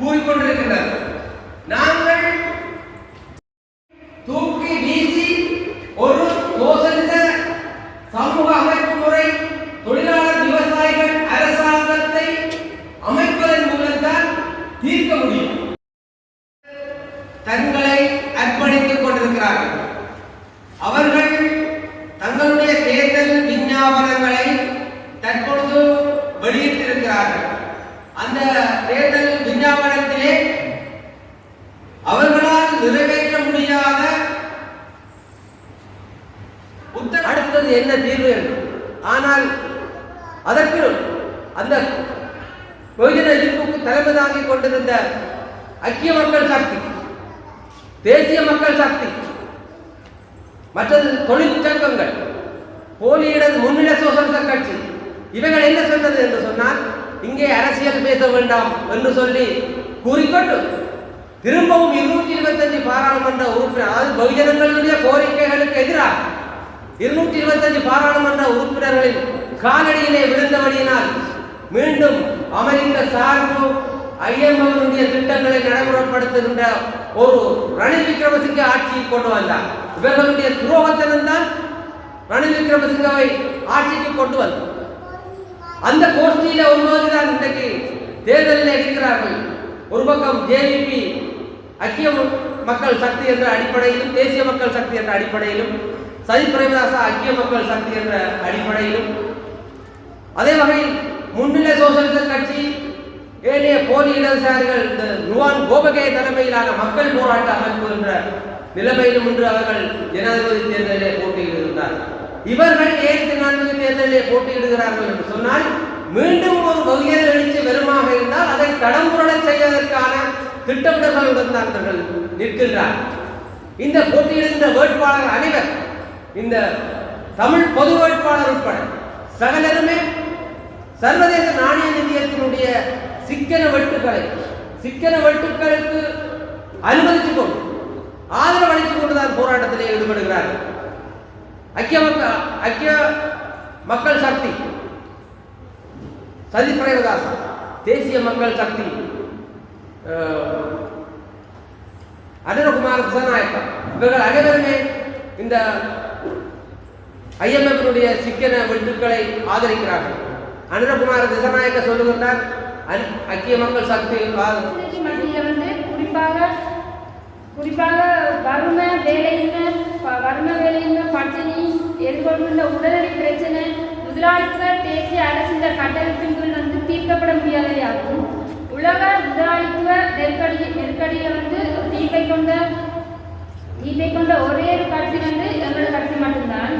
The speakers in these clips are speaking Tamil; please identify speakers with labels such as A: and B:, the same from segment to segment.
A: கூறிக்கொண்டிருக்கிறார் நாங்கள் தூக்கி வீசி ஒரு சோசலிச சமூக அமைப்பு முறை தொழிலாளர் விவசாயிகள் அரசாங்கத்தை அமைப்பதன் மூலம்தான் தீர்க்க முடியும். தங்களை அர்ப்பணித்துக் கொண்டிருக்கிறார்கள். அவர்கள் தங்களுடைய தேர்தல் விஞ்ஞாபனங்களை தற்பொழுது வெளியிட்டிருக்கிறார்கள். அந்த தேர்தல் விஞ்ஞாபனத்திலே அவர்களால் நிறைவேற்ற முடியாத அடுத்தது என்ன தீர்வு என்று? ஆனால் அதற்கு அந்த பொதுஜன எதிர்ப்புக்கு தலைமை தாங்கிக் கொண்டிருந்த ஐக்கிய மக்கள் சக்தி தேசிய மக்கள் சக்தி மற்றது தொழிற்சங்கங்கள் போலியிடது முன்னிலை சோசலிச கட்சி இவைகள் என்ன சொன்னது என்று சொன்னால் இங்கே அரசியல் பேச வேண்டாம் என்று சொல்லி கூறிக்கொண்டு திரும்பவும் இருநூற்றி இருபத்தஞ்சு பாராளுமன்ற உறுப்பினர் அதாவது பகுஜனங்களுடைய கோரிக்கைகளுக்கு எதிராக இருநூற்றி இருபத்தஞ்சு பாராளுமன்ற உறுப்பினர்களின் காலடியிலே விழுந்தபடியினால் மீண்டும் அமெரிக்க சார்பு ஐஎம்எஃப் திட்டங்களை நடைமுறைப்படுத்துகின்ற ஒரு ரணில் விக்ரமசிங்க ஆட்சியை கொண்டு வந்தார் இவர்களுடைய துரோகத்தனம் தான் ரணில் விக்ரமசிங்கவை ஆட்சிக்கு கொண்டு வந்தார் அந்த கோஷ்டியில ஒரு மாதிரி தான் இன்றைக்கு தேர்தலில் இருக்கிறார்கள். ஒரு பக்கம் ஜேவிபி ஐக்கிய மக்கள் சக்தி என்ற அடிப்படையிலும் தேசிய மக்கள் சக்தி என்ற அடிப்படையிலும் சதி பிரேமதாசா ஐக்கிய மக்கள் சக்தி என்ற அடிப்படையிலும். அதே வகையில் முன்னிலை சோசியலிச கட்சி ஏனைய போலி இடதுசாரிகள் இந்த ருவான் கோபகே தலைமையிலான மக்கள் போராட்ட அமைப்பு என்ற நிலைமையிலும் இன்று அவர்கள் ஜனாதிபதி தேர்தலிலே இருந்தார்கள் இவர்கள் ஏழு நான்கு தேர்தலிலே போட்டியிடுகிறார்கள் என்று சொன்னால் மீண்டும் ஒரு வகையான எழுச்சி வருமாக இருந்தால் அதை தடம்புரட செய்வதற்கான திட்டமிடல்களுடன் தான் அவர்கள் நிற்கின்றார். இந்த போட்டியிடுகின்ற வேட்பாளர் அனைவர் இந்த தமிழ் பொது வேட்பாளர் உட்பட சகலருமே சர்வதேச நாணய நிதியத்தினுடைய சிக்கன வெட்டுக்களை சிக்கன வெட்டுக்களுக்கு அனுமதித்துக் கொண்டு ஆதரவு அளித்துக் கொண்டுதான் போராட்டத்திலே ஈடுபடுகிறார்கள். ஐக்கிய மக்கள் ஐக்கிய மக்கள் சக்தி. சதி பிரேமதாசன் தேசிய மக்கள் சக்தி. அஹ், அனுரகுமார் இவர்கள் அனைவருமே இந்த ஐஎம்எஃபினுடைய சிக்கன வெட்டுக்களை ஆதரிக்கிறார்கள். அனுரகுமார் திசாநாயக்க சொல்லுகின்றார் அன்- ஐக்கிய மக்கள் சக்தி ஆ-
B: வந்து குறிப்பாக குறிப்பாக வறுமை வேலை எதிர்கொண்டுள்ள உடனடி பிரச்சனை முதலாளித்துவ தேசிய அரசின் கட்டமைப்பின் கீழ் வந்து தீர்க்கப்பட முடியாதவையாகும். உலக முதலாளித்துவ நெருக்கடி நெருக்கடியை வந்து தீர்வை கொண்ட தீர்வை கொண்ட ஒரே ஒரு கட்சி வந்து எங்களோட கட்சி மட்டும்தான்.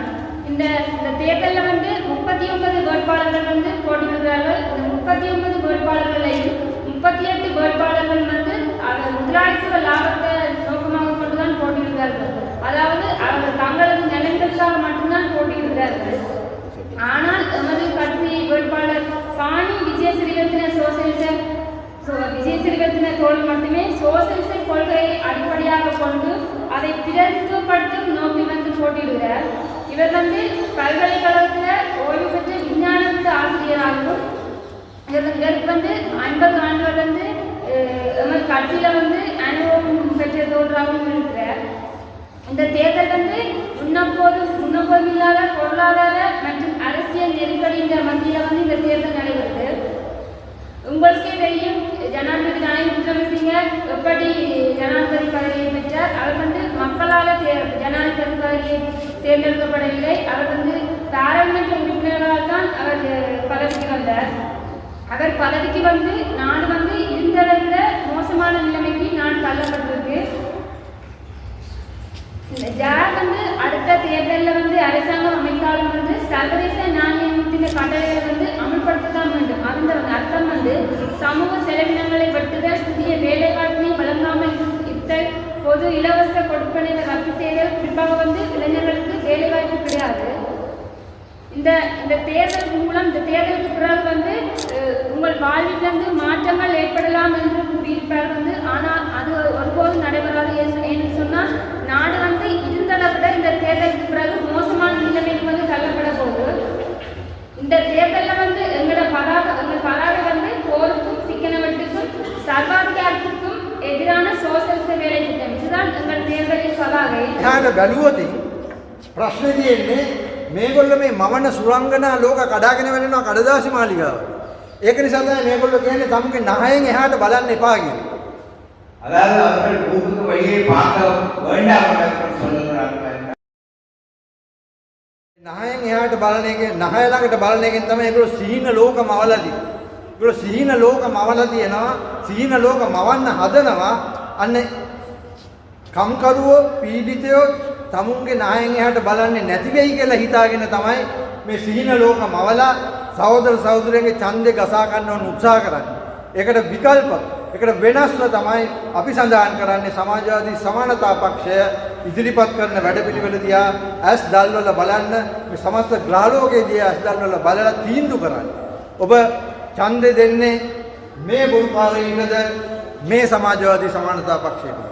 B: இந்த இந்த தேர்தலில் வந்து முப்பத்தி ஒன்பது வேட்பாளர்கள் வந்து போட்டியிடுகிறார்கள் இந்த முப்பத்தி ஒன்பது வேட்பாளர்களையும் முப்பத்தி எட்டு வேட்பாளர்கள் வந்து முதலாளித்துவ லாபத்தை நோக்கமாக கொண்டுதான் போட்டியிடுகிறார்கள் அதாவது அவர்கள் தங்கள் நிலைகளுக்காக மட்டும்தான் போட்டியிடுகிறார்கள் ஆனால் எமது கட்சி வேட்பாளர் பாணி விஜய சிறிகத்தின சோசியலிச சோ- விஜய சிறிகத்தின தோல் மட்டுமே சோசியலிச கொள்கையை அடிப்படையாக கொண்டு அதை பிரதித்துவப்படுத்தும் நோக்கி வந்து போட்டியிடுகிறார் இவர் வந்து பல்கலைக்கழகத்தில் ஓய்வு பெற்ற விஞ்ஞானத்து ஆசிரியராகவும் இதற்கு வந்து ஐம்பது ஆண்டுகள் வந்து எமது கட்சியில் வந்து அனுபவம் பெற்ற தோன்றாகவும் இருக்கிறார். இந்த தேர்தல் வந்து முன்னப்போது முன்னப்போது இல்லாத பொருளாதார மற்றும் அரசியல் நெருக்கடியின் மத்தியில் வந்து இந்த தேர்தல் நடைபெறுது உங்களுக்கே தெரியும் ஜனாதிபதி ரணில் விக்ரமசிங்க எப்படி ஜனாதிபதி பதவியை பெற்றார்? அவர் வந்து மக்களால் தே ஜனாதிபதி பதவியை தேர்ந்தெடுக்கப்படவில்லை. அவர் வந்து பாராளுமன்ற உறுப்பினர்களால் தான் அவர் பதவிக்கு வந்தார். அவர் பதவிக்கு வந்து நாடு வந்து இருந்ததை விட மோசமான நிலைமைக்கு நான் தள்ளப்பட்டிருக்கு. ஜார் வந்து அடுத்த தேர்தலில் வந்து அரசாங்கம் அமைத்தாலும் வந்து சர்வதேச நான் நிதிய வந்து அமல்படுத்தத்தான் வேண்டும் அந்த அர்த்தம் வந்து சமூக செலவினங்களை வெட்டுதல் புதிய வேலைவாய்ப்பினை வழங்காமல் இத்தல் பொது இலவச கொடுப்பனை ரத்து செய்தல் குறிப்பாக வந்து இளைஞர்களுக்கு வேலைவாய்ப்பு கிடையாது. இந்த இந்த தேர்தல் மூலம் இந்த தேர்தலுக்கு பிறகு வந்து உங்கள் வாழ்விலிருந்து மாற்றங்கள் ஏற்படலாம் என்று கூறியிருப்பார் வந்து ஆனால் அது ஒருபோதும் நடைபெறாது ஏன்னு சொன்னால் நாடு வந்து இருந்தளவு விட இந்த தேர்தலுக்கு பிறகு மோசமான நிலைமைக்கு வந்து தள்ளப்பட போகுது.
C: එහාට බැලුවොති ප්‍රශ්න තියෙන්නේ මේගොල්ල මේ මවන සුරංගනා ලෝක කඩාගෙන වෙනවා කඩදාසි මාලිගාව. ඒක නිසා තමයි මේගොල්ලෝ කියන්නේ තමුගේ නහයෙන් එහාට බලන්න එපා කියලා.
D: அதாவது அவர்கள் ஊருக்கு வழியை பார்க்க வேண்டாம் என்று சொல்லுகிறார்கள்
C: නහයෙන් එහාට බලන එක නහය ළඟට බලන එකෙන් තමයි ඒගොල්ලෝ සීන ලෝක මවලා තියෙන්නේ. ඒගොල්ලෝ සීන ලෝක මවලා තියෙනවා. සීන ලෝක මවන්න හදනවා. අන්න කම්කරුවෝ පීඩිතයෝ තමුන්ගේ නහයෙන් එහාට බලන්නේ නැති වෙයි කියලා හිතාගෙන තමයි මේ සීන ලෝක මවලා සහෝදර සහෝදරයන්ගේ ඡන්දේ ගසා ගන්න ඕන උත්සාහ කරන්නේ. ඒකට විකල්ප ඒකට වෙනස්ව තමයි අපි සඳහන් කරන්නේ සමාජවාදී සමානතා පක්ෂය ඉදිරිපත් කරන වැඩපිළිවෙල දිහා ඇස් දල්වල බලන්න මේ සමස්ත ග්‍රහලෝකයේදී ඇස් දල්වල බලලා තීන්දුව කරන්න. ඔබ ඡන්දේ දෙන්නේ මේ බුරුකාරේ ඉන්නද මේ සමාජවාදී සමානතා පක්ෂයට?